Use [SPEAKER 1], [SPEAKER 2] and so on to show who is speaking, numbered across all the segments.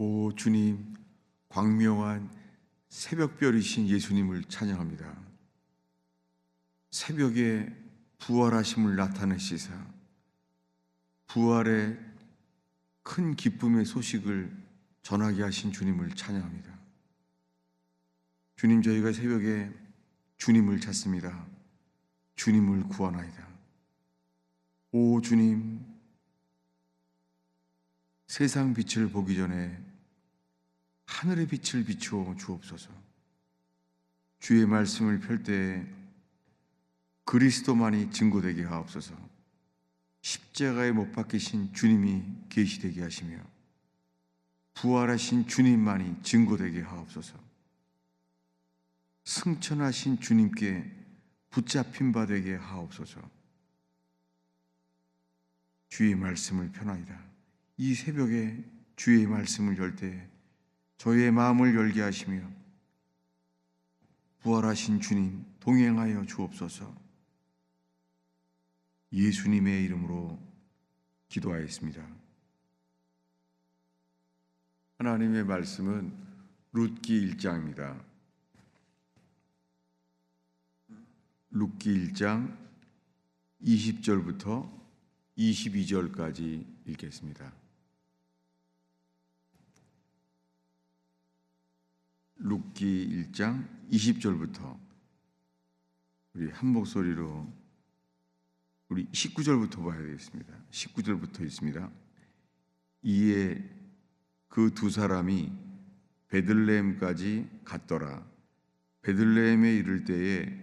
[SPEAKER 1] 오 주님 광명한 새벽별이신 예수님을 찬양합니다. 새벽에 부활하심을 나타내시사 부활의 큰 기쁨의 소식을 전하게 하신 주님을 찬양합니다. 주님 저희가 새벽에 주님을 찾습니다. 주님을 구하나이다. 오 주님 세상 빛을 보기 전에 하늘의 빛을 비추어 주옵소서. 주의 말씀을 펼 때에 그리스도만이 증거되게 하옵소서. 십자가에 못 박히신 주님이 계시되게 하시며 부활하신 주님만이 증거되게 하옵소서. 승천하신 주님께 붙잡힌 바 되게 하옵소서. 주의 말씀을 편하이다. 이 새벽에 주의 말씀을 열 때 저의 마음을 열게 하시며 부활하신 주님 동행하여 주옵소서. 예수님의 이름으로 기도하였습니다. 하나님의 말씀은 룻기 1장입니다. 룻기 1장 20절부터 22절까지 읽겠습니다. 룻기 1장 20절부터 우리 한 목소리로 우리 19절부터 봐야 되겠습니다. 19절부터 있습니다. 이에 그 두 사람이 베들레헴까지 갔더라. 베들레헴에 이를 때에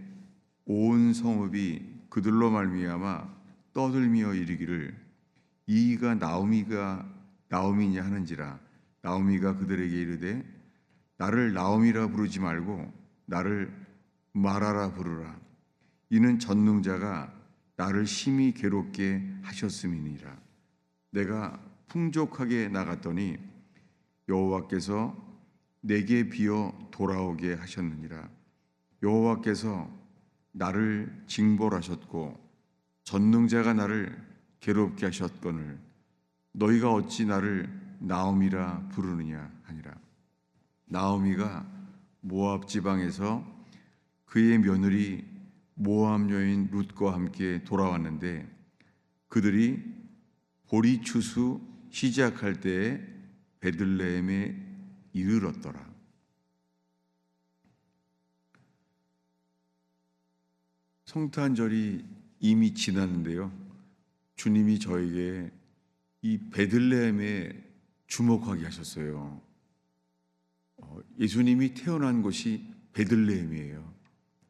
[SPEAKER 1] 온 성읍이 그들로 말미암아 떠들며 이르기를 이가 나오미가 나오미냐 하는지라 나오미가 그들에게 이르되 나를 나오미라 부르지 말고 나를 마라라 부르라. 이는 전능자가 나를 심히 괴롭게 하셨음이니라. 내가 풍족하게 나갔더니 여호와께서 내게 비어 돌아오게 하셨느니라. 여호와께서 나를 징벌하셨고 전능자가 나를 괴롭게 하셨거늘 너희가 어찌 나를 나옴이라 부르느냐 하니라 나오미가 모압 지방에서 그의 며느리 모압 여인 룻과 함께 돌아왔는데 그들이 보리 추수 시작할 때에 베들레헴에 이르렀더라. 성탄절이 이미 지났는데요. 주님이 저에게 이 베들레헴에 주목하게 하셨어요. 어, 예수님이 태어난 곳이 베들레헴이에요.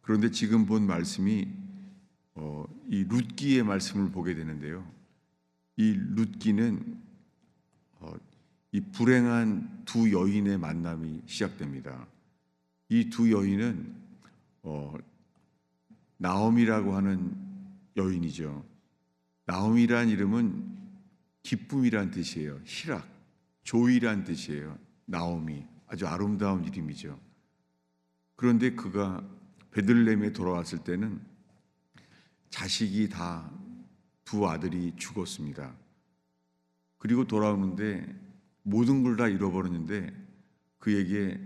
[SPEAKER 1] 그런데 지금 본 말씀이 어, 이 룻기의 말씀을 보게 되는데요. 이 룻기는 어, 이 불행한 두 여인의 만남이 시작됩니다. 이 두 여인은 어, 나옴이라고 하는 여인이죠. 나옴이란 이름은 기쁨이란 뜻이에요. 희락, 조이란 뜻이에요. 나옴이 아주 아름다운 이름이죠. 그런데 그가 베들레헴에 돌아왔을 때는 자식이 다 두 아들이 죽었습니다. 그리고 돌아오는데 모든 걸 다 잃어버렸는데 그에게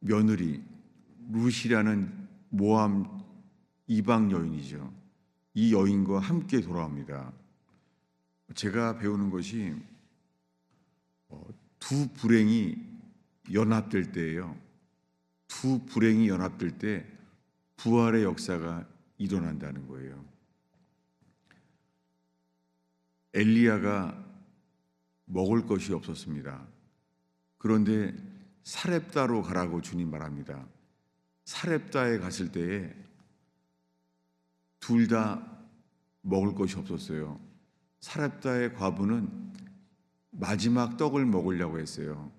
[SPEAKER 1] 며느리 루시라는 모함 이방 여인이죠. 이 여인과 함께 돌아옵니다. 제가 배우는 것이 어, 두 불행이 연합될 때예요. 두 불행이 연합될 때 부활의 역사가 일어난다는 거예요. 엘리야가 먹을 것이 없었습니다. 그런데 사렙다로 가라고 주님 말합니다. 사렙다에 갔을 때에 둘 다 먹을 것이 없었어요. 사렙다의 과부는 마지막 떡을 먹으려고 했어요.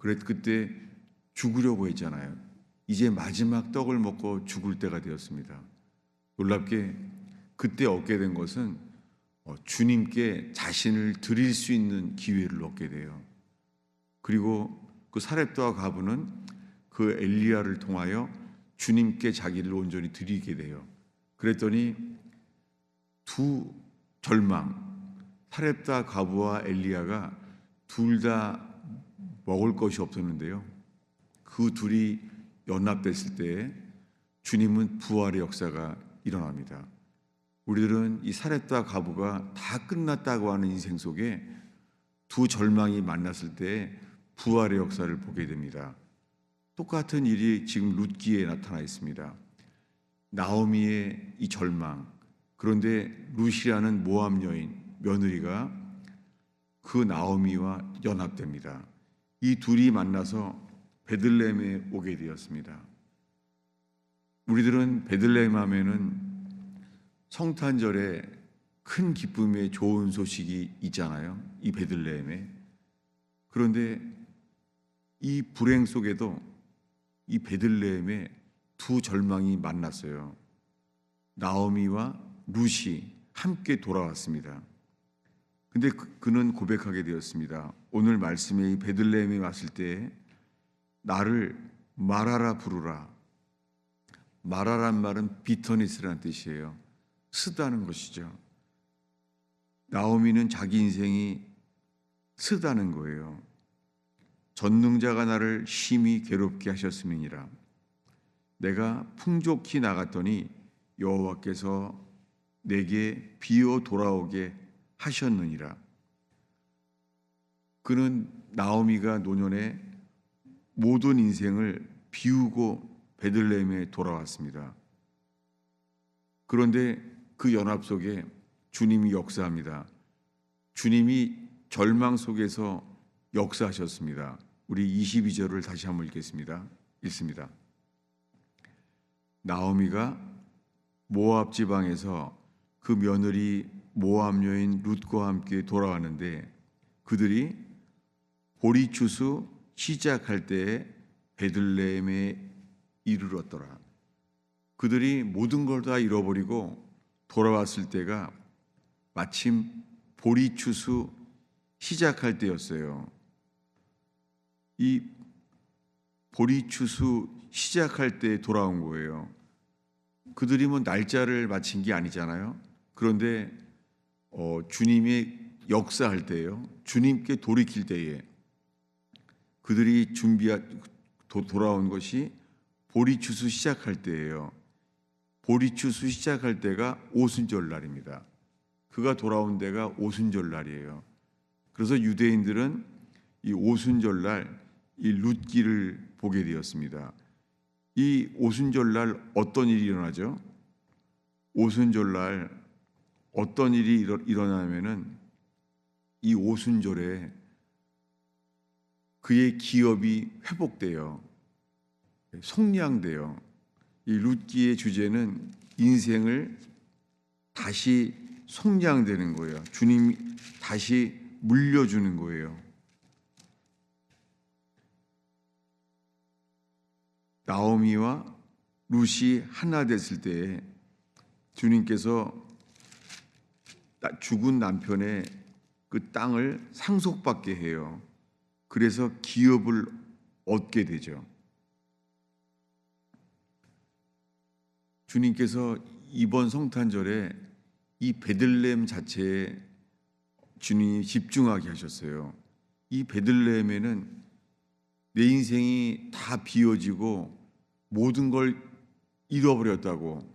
[SPEAKER 1] 그래 그때 죽으려고 했잖아요. 이제 마지막 떡을 먹고 죽을 때가 되었습니다. 놀랍게 그때 얻게 된 것은 어, 주님께 자신을 드릴 수 있는 기회를 얻게 돼요. 그리고 그 사렙다와 가부는 그 엘리야를 통하여 주님께 자기를 온전히 드리게 돼요. 그랬더니 두 절망, 사렙다 가부와 엘리야가 둘 다 먹을 것이 없었는데요. 그 둘이 연합됐을 때 주님은 부활의 역사가 일어납니다. 우리들은 이 사렙과 가부가 다 끝났다고 하는 인생 속에 두 절망이 만났을 때 부활의 역사를 보게 됩니다. 똑같은 일이 지금 룻기에 나타나 있습니다. 나오미의 이 절망. 그런데 룻이라는 모함 여인 며느리가 그 나오미와 연합됩니다. 이 둘이 만나서 베들레헴에 오게 되었습니다. 우리들은 베들레헴 하면은 성탄절에 큰 기쁨의 좋은 소식이 있잖아요. 이 베들레헴에. 그런데 이 불행 속에도 이 베들레헴에 두 절망이 만났어요. 나오미와 룻이 함께 돌아왔습니다. 근데 그, 그는 고백하게 되었습니다. 오늘 말씀에 이 베들레헴에 왔을 때 나를 마라라 부르라. 마라란 말은 비터니스라는 뜻이에요. 쓰다는 것이죠. 나오미는 자기 인생이 쓰다는 거예요. 전능자가 나를 심히 괴롭게 하셨음이니라. 내가 풍족히 나갔더니 여호와께서 내게 비어 돌아오게 하셨느니라. 그는 나오미가 노년에 모든 인생을 비우고 베들레헴에 돌아왔습니다. 그런데 그 연합 속에 주님이 역사합니다. 주님이 절망 속에서 역사하셨습니다. 우리 22절을 다시 한번 읽겠습니다. 읽습니다. 나오미가 모압 지방에서 그 며느리 모압 여인 룻과 함께 돌아왔는데 그들이 보리추수 시작할 때에 베들레헴에 이르렀더라. 그들이 모든 걸 다 잃어버리고 돌아왔을 때가 마침 보리추수 시작할 때였어요. 이 보리추수 시작할 때 돌아온 거예요. 그들이 뭐 날짜를 맞힌 게 아니잖아요. 그런데 어, 주님의 역사할 때예요. 주님께 돌이킬 때에 그들이 준비한 도, 돌아온 것이 보리추수 시작할 때예요. 보리추수 시작할 때가 오순절 날입니다. 그가 돌아온 데가 오순절 날이에요. 그래서 유대인들은 이 오순절 날이 룻기를 보게 되었습니다. 이 오순절 날 어떤 일이 일어나죠? 오순절 날 어떤 일이 일어나면은 이 오순절에 그의 기업이 회복돼요. 속량돼요. 이 룻기의 주제는 인생을 다시 속량되는 거예요. 주님이 다시 물려주는 거예요. 나오미와 룻이 하나 됐을 때 주님께서 죽은 남편의 그 땅을 상속받게 해요. 그래서 기업을 얻게 되죠. 주님께서 이번 성탄절에 이 베들레헴 자체에 주님이 집중하게 하셨어요. 이 베들레헴에는 내 인생이 다 비워지고 모든 걸 잃어버렸다고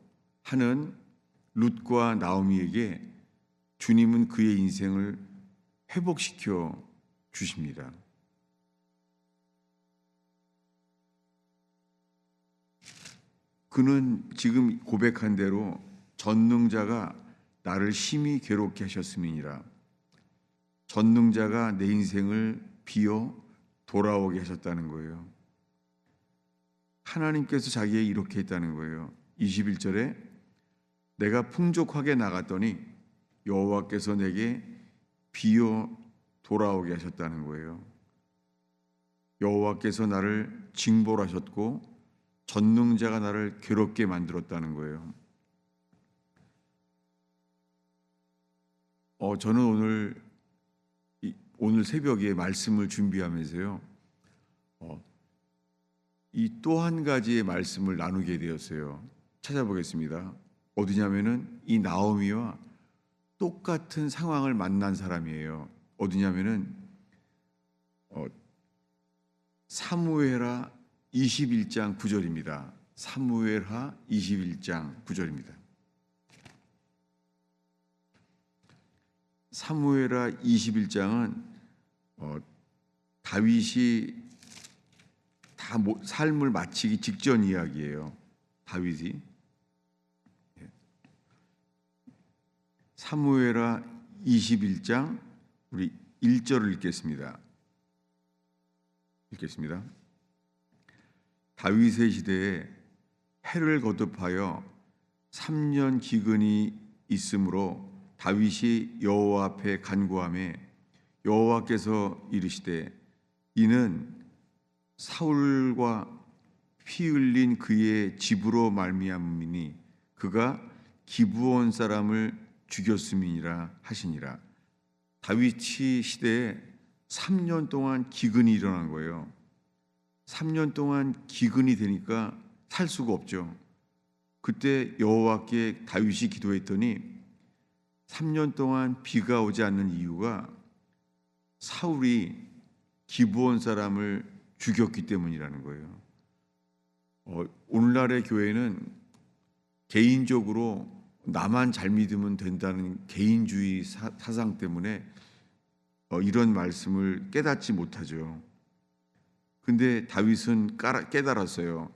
[SPEAKER 1] 하는 룻과 나오미에게 주님은 그의 인생을 회복시켜 주십니다. 그는 지금 고백한 대로 전능자가 나를 심히 괴롭게 하셨음이니라. 전능자가 내 인생을 비워 돌아오게 하셨다는 거예요. 하나님께서 자기에 이렇게 했다는 거예요. 21절에 내가 풍족하게 나갔더니 여호와께서 내게 비어 돌아오게 하셨다는 거예요. 여호와께서 나를 징벌하셨고 전능자가 나를 괴롭게 만들었다는 거예요. 어, 저는 오늘 오늘 새벽에 말씀을 준비하면서요. 어, 이또 한 가지의 말씀을 나누게 되었어요. 찾아보겠습니다. 어디냐면은 이 나오미와 똑같은 상황을 만난 사람이에요. 어디냐면은 어, 사무엘하 21장 9절입니다. 사무엘하 21장 9절입니다. 사무엘하 21장은 어, 다윗이 다 모- 삶을 마치기 직전 이야기예요. 다윗이 사무엘하 21장 우리 1절을 읽겠습니다. 읽겠습니다. 다윗의 시대에 해를 거듭하여 3년 기근이 있으므로 다윗이 여호와 앞에 간구함에 여호와께서 이르시되 이는 사울과 피 흘린 그의 집으로 말미암으니 그가 기브온 사람을 죽였음이니라 하시니라. 다윗이 시대에 3년 동안 기근이 일어난 거예요. 3년 동안 기근이 되니까 살 수가 없죠. 그때 여호와께 다윗이 기도했더니 3년 동안 비가 오지 않는 이유가 사울이 기브온 사람을 죽였기 때문이라는 거예요. 어, 오늘날의 교회는 개인적으로 나만 잘 믿으면 된다는 개인주의 사, 상 때문에 어, 이런 말씀을 깨닫지 못하죠. 근데 다윗은 깨달았어요.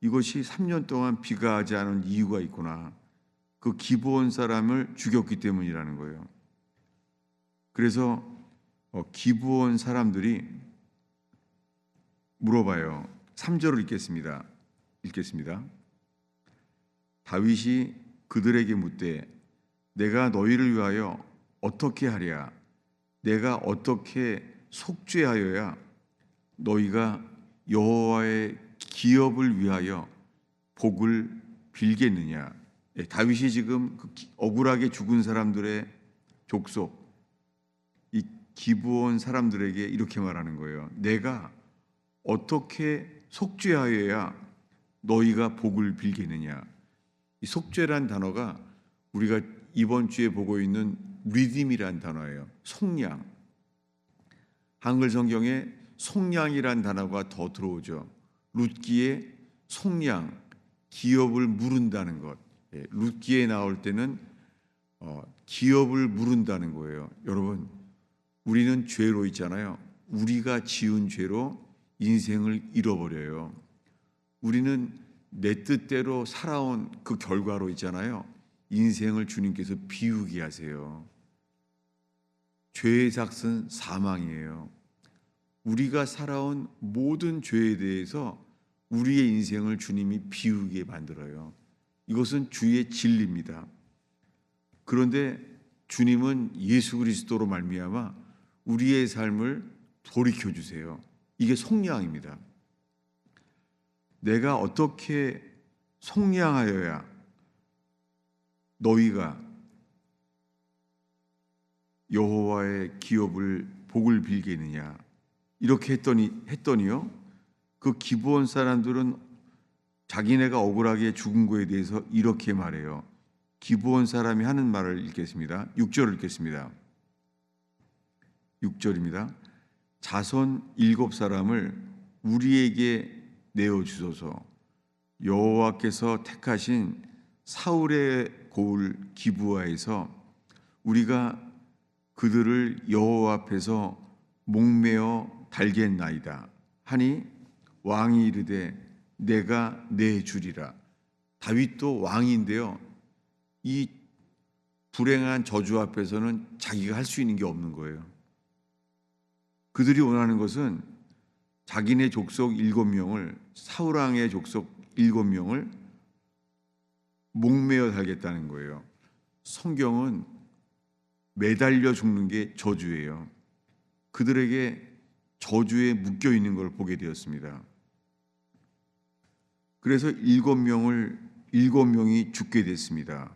[SPEAKER 1] 이것이 3년 동안 비가 하지 않은 이유가 있구나. 그 기브온 사람을 죽였기 때문이라는 거예요. 그래서 어, 기브온 사람들이 물어봐요. 3절을 읽겠습니다. 읽겠습니다. 다윗이 그들에게 묻되 내가 너희를 위하여 어떻게 하랴 내가 어떻게 속죄하여야 너희가 여호와의 기업을 위하여 복을 빌겠느냐 예, 다윗이 지금 그 기- 억울하게 죽은 사람들의 족속 이 기부온 사람들에게 이렇게 말하는 거예요. 내가 어떻게 속죄하여야 너희가 복을 빌겠느냐. 이 속죄란 단어가 우리가 이번 주에 보고 있는 리듬이란 단어예요. 속량. 한글 성경에 속량이란 단어가 더 들어오죠. 룻기에 속량, 기업을 물은다는 것. 예, 룻기에 나올 때는 어, 기업을 물은다는 거예요. 여러분, 우리는 죄로 있잖아요. 우리가 지은 죄로 인생을 잃어버려요. 우리는 내 뜻대로 살아온 그 결과로 있잖아요. 인생을 주님께서 비우게 하세요. 죄의 삭은 사망이에요. 우리가 살아온 모든 죄에 대해서 우리의 인생을 주님이 비우게 만들어요. 이것은 주의 진리입니다. 그런데 주님은 예수 그리스도로 말미암아 우리의 삶을 돌이켜 주세요. 이게 속량입니다. 내가 어떻게 속량하여야 너희가 여호와의 기업을 복을 빌겠느냐? 이렇게 했더니 했더니요 그 기부원 사람들은 자기네가 억울하게 죽은 거에 대해서 이렇게 말해요. 기부원 사람이 하는 말을 읽겠습니다. 6절을 읽겠습니다. 6절입니다. 자손 일곱 사람을 우리에게 내어 주소서. 여호와께서 택하신 사울의 고을 기부하에서 우리가 그들을 여호와 앞에서 목매어 달겠나이다 하니 왕이 이르되 내가 내 주리라. 다윗도 왕인데요. 이 불행한 저주 앞에서는 자기가 할 수 있는 게 없는 거예요. 그들이 원하는 것은 자기네 족속 일곱 명을 사울 왕의 족속 일곱 명을 목매어 달겠다는 거예요. 성경은 매달려 죽는 게 저주예요. 그들에게 저주에 묶여 있는 걸 보게 되었습니다. 그래서 일곱 명을 일곱 명이 죽게 됐습니다.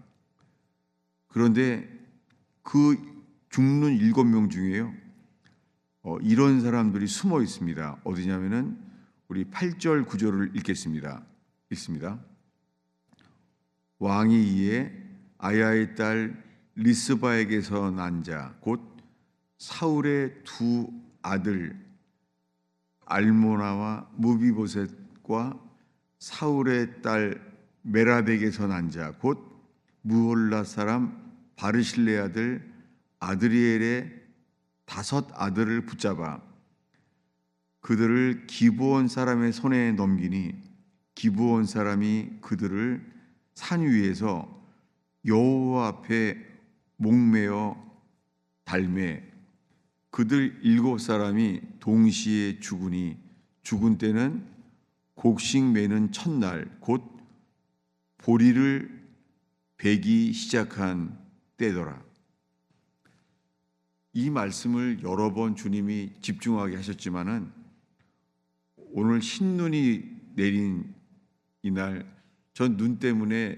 [SPEAKER 1] 그런데 그 죽는 일곱 명 중에요. 어, 이런 사람들이 숨어 있습니다. 어디냐면은 우리 8절 9절을 읽겠습니다. 읽습니다. 왕이 이에 아야의 딸 리스바에게서 난 자 곧 사울의 두 아들 알모나와 무비보셋과 사울의 딸 메라백에서 난 자 곧 무홀라 사람 바르실레 아들 아드리엘의 다섯 아들을 붙잡아 그들을 기브온 사람의 손에 넘기니 기브온 사람이 그들을 산 위에서 여호와 앞에 목매어 달매 그들 일곱 사람이 동시에 죽으니 죽은 때는 곡식 매는 첫날 곧 보리를 베기 시작한 때더라. 이 말씀을 여러 번 주님이 집중하게 하셨지만은 오늘 흰 눈이 내린 이날 전 눈 때문에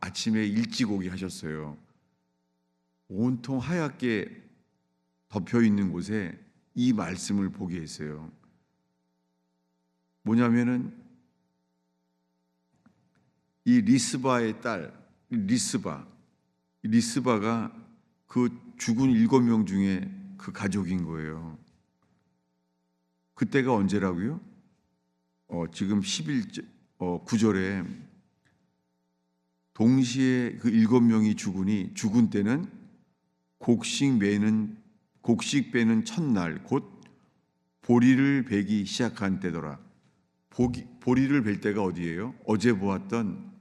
[SPEAKER 1] 아침에 일찍 오게 하셨어요. 온통 하얗게 덮여 있는 곳에 이 말씀을 보게 했어요. 뭐냐면은 이 리스바의 딸 리스바 리스바가 그 죽은 일곱 명 중에 그 가족인 거예요. 그때가 언제라고요? 어, 지금 11절 어, 9절에 동시에 그 일곱 명이 죽으니 죽은 때는 곡식 매는 곡식 빼는 첫날 곧 보리를 베기 시작한 때더라. 보기, 보리를 벨 때가 어디예요? 어제 보았던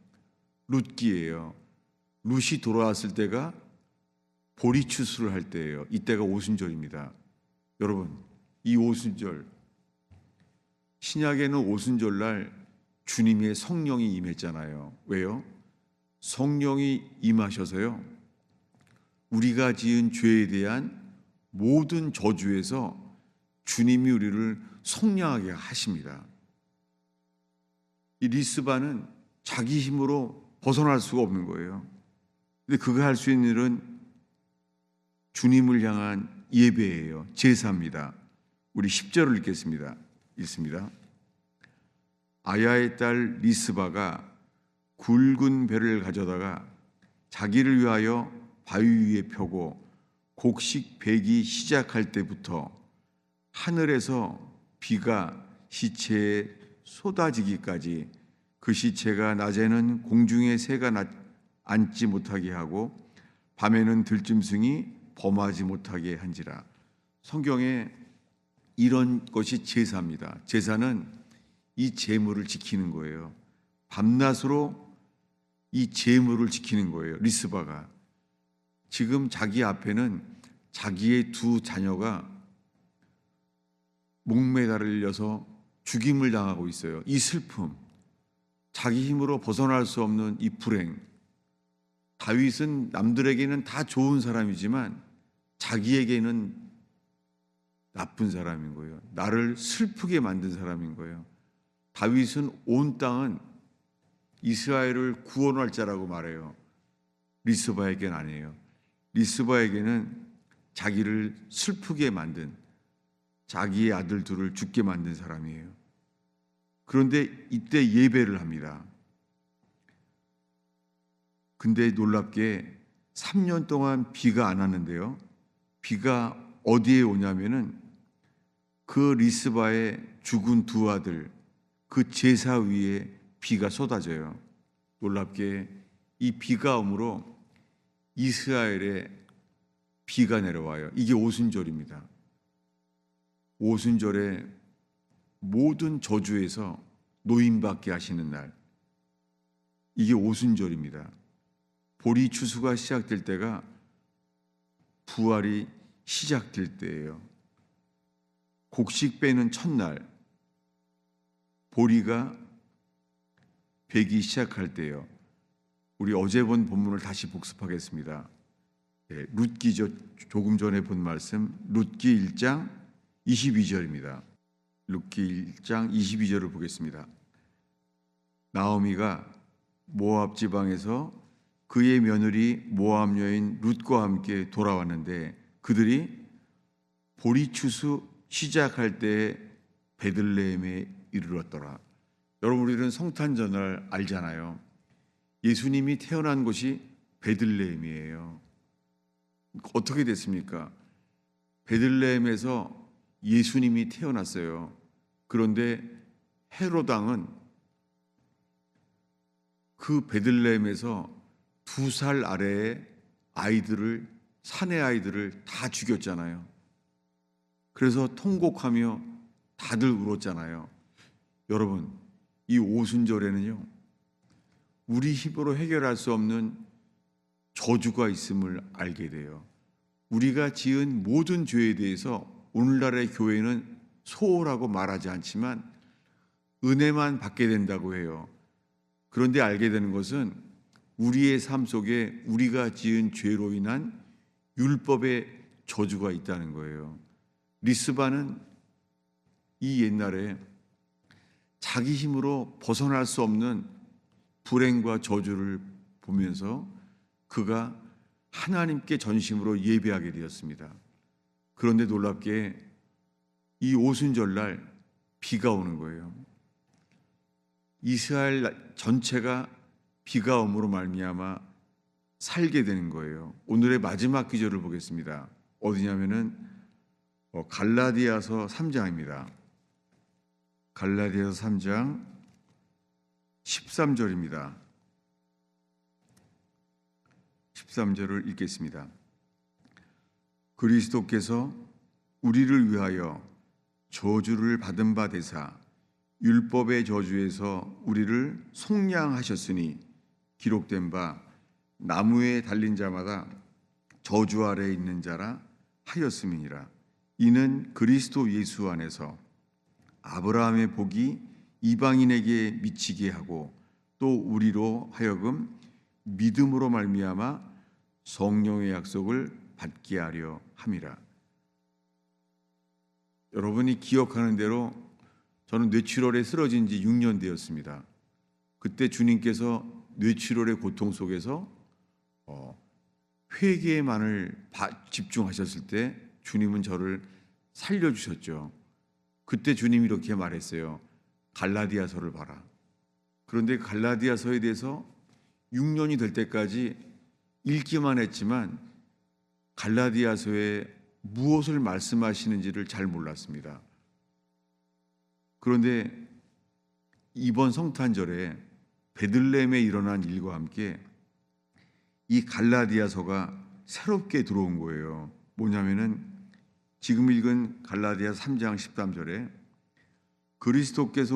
[SPEAKER 1] 룻기예요. 룻이 돌아왔을 때가 보리 추수를 할 때예요. 이때가 오순절입니다. 여러분, 이 오순절 신약에는 오순절 날 주님의 성령이 임했잖아요. 왜요? 성령이 임하셔서요. 우리가 지은 죄에 대한 모든 저주에서 주님이 우리를 속량하게 하십니다. 이 리스바는 자기 힘으로 벗어날 수가 없는 거예요. 근데 그가 할 수 있는 일은 주님을 향한 예배예요. 제사입니다. 우리 10절을 읽겠습니다. 읽습니다. 아야의 딸 리스바가 굵은 배를 가져다가 자기를 위하여 바위 위에 펴고 곡식 베기 시작할 때부터 하늘에서 비가 시체에 쏟아지기까지 그 시체가 낮에는 공중에 새가 앉지 못하게 하고 밤에는 들짐승이 범하지 못하게 한지라. 성경에 이런 것이 제사입니다. 제사는 이 제물을 지키는 거예요. 밤낮으로 이 제물을 지키는 거예요. 리스바가 지금 자기 앞에는 자기의 두 자녀가 목매달려서 죽임을 당하고 있어요. 이 슬픔, 자기 힘으로 벗어날 수 없는 이 불행. 다윗은 남들에게는 다 좋은 사람이지만 자기에게는 나쁜 사람인 거예요. 나를 슬프게 만든 사람인 거예요. 다윗은 온 땅은 이스라엘을 구원할 자라고 말해요. 리스바에게는 아니에요. 리스바에게는 자기를 슬프게 만든 자기의 아들 둘을 죽게 만든 사람이에요. 그런데 이때 예배를 합니다. 근데 놀랍게 3년 동안 비가 안 왔는데요. 비가 어디에 오냐면은 그 리스바의 죽은 두 아들 그 제사 위에 비가 쏟아져요. 놀랍게 이 비가 오므로 이스라엘에 비가 내려와요. 이게 오순절입니다. 오순절에 모든 저주에서 노인받게 하시는 날. 이게 오순절입니다. 보리 추수가 시작될 때가 부활이 시작될 때예요. 곡식 빼는 첫날, 보리가 배기 시작할 때요. 우리 어제 본 본문을 다시 복습하겠습니다. 예, 룻기 저, 조금 전에 본 말씀 룻기 1장 22절입니다. 룻기 1장 22절을 보겠습니다. 나오미가 모압 지방에서 그의 며느리 모압 여인 룻과 함께 돌아왔는데 그들이 보리 추수 시작할 때 베들레헴에 이르렀더라. 여러분 우리는 성탄절을 알잖아요. 예수님이 태어난 곳이 베들레헴이에요. 어떻게 됐습니까? 베들레헴에서 예수님이 태어났어요. 그런데 헤롯 왕은 그 베들레헴에서 두 살 아래의 아이들을 사내 아이들을 다 죽였잖아요. 그래서 통곡하며 다들 울었잖아요. 여러분, 이 오순절에는요. 우리 힘으로 해결할 수 없는 저주가 있음을 알게 돼요. 우리가 지은 모든 죄에 대해서 오늘날의 교회는 소홀하고 말하지 않지만 은혜만 받게 된다고 해요. 그런데 알게 되는 것은 우리의 삶 속에 우리가 지은 죄로 인한 율법의 저주가 있다는 거예요. 리스바는 이 옛날에 자기 힘으로 벗어날 수 없는 불행과 저주를 보면서 그가 하나님께 전심으로 예배하게 되었습니다. 그런데 놀랍게 이 오순절날 비가 오는 거예요. 이스라엘 전체가 비가 오므로 말미암아 살게 되는 거예요. 오늘의 마지막 기절을 보겠습니다. 어디냐면은 어, 갈라디아서 3장입니다. 갈라디아서 3장 13절입니다. 13절을 읽겠습니다. 그리스도께서 우리를 위하여 저주를 받은 바 되사 율법의 저주에서 우리를 속량하셨으니 기록된 바 나무에 달린 자마다 저주 아래에 있는 자라 하였음이니라. 이는 그리스도 예수 안에서 아브라함의 복이 이방인에게 미치게 하고 또 우리로 하여금 믿음으로 말미암아 성령의 약속을 받게 하려 함이라. 여러분이 기억하는 대로 저는 뇌출혈에 쓰러진 지 6년 되었습니다. 그때 주님께서 뇌출혈의 고통 속에서 어, 회개에만을 바- 집중하셨을 때 주님은 저를 살려주셨죠. 그때 주님이 이렇게 말했어요. 갈라디아서를 봐라. 그런데 갈라디아서에 대해서 6년이 될 때까지 읽기만 했지만 갈라디아서에 무엇을 말씀하시는지를 잘 몰랐습니다. 그런데 이번 성탄절에 베들레헴에 일어난 일과 함께 이 갈라디아서가 새롭게 들어온 거예요. 뭐냐면은 지금 읽은 갈라디아 3장 13절에 그리스도께서